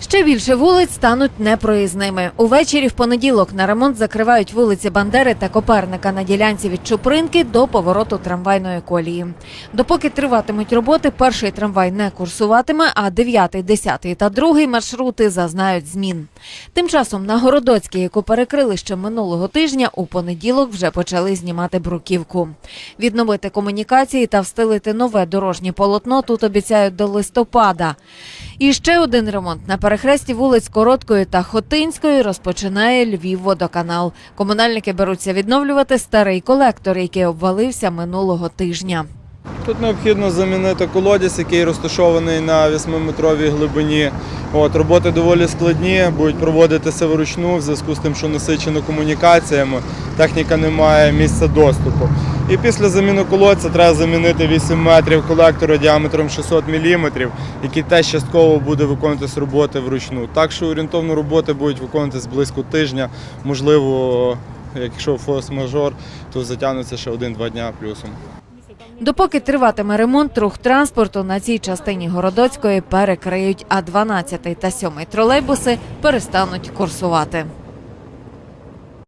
Ще більше вулиць стануть непроїзними. Увечері в понеділок на ремонт закривають вулиці Бандери та Коперника на ділянці від Чупринки до повороту трамвайної колії. Допоки триватимуть роботи, перший трамвай не курсуватиме, а 9, 10 та 2 маршрути зазнають змін. Тим часом на Городоцькій, яку перекрили ще минулого тижня, у понеділок вже почали знімати бруківку. Відновити комунікації та встелити нове дорожнє полотно тут обіцяють до листопада. І ще один ремонт на перехресті вулиць Короткої та Хотинської розпочинає Львівводоканал. Комунальники беруться відновлювати старий колектор, який обвалився минулого тижня. Тут необхідно замінити колодязь, який розташований на 8-метровій глибині. От, роботи доволі складні, будуть проводитися вручну в зв'язку з тим, що насичено комунікаціями, техніка не має місця доступу. І після заміни колодця треба замінити 8 метрів колектора діаметром 600 мм, який теж частково буде виконуватись роботи вручну. Так що орієнтовно роботи будуть виконуватись близько тижня, можливо, якщо форс-мажор, то затягнеться ще один-два дня плюсом. Допоки триватиме ремонт, рух транспорту на цій частині Городоцької перекриють, а 12 та 7 тролейбуси перестануть курсувати.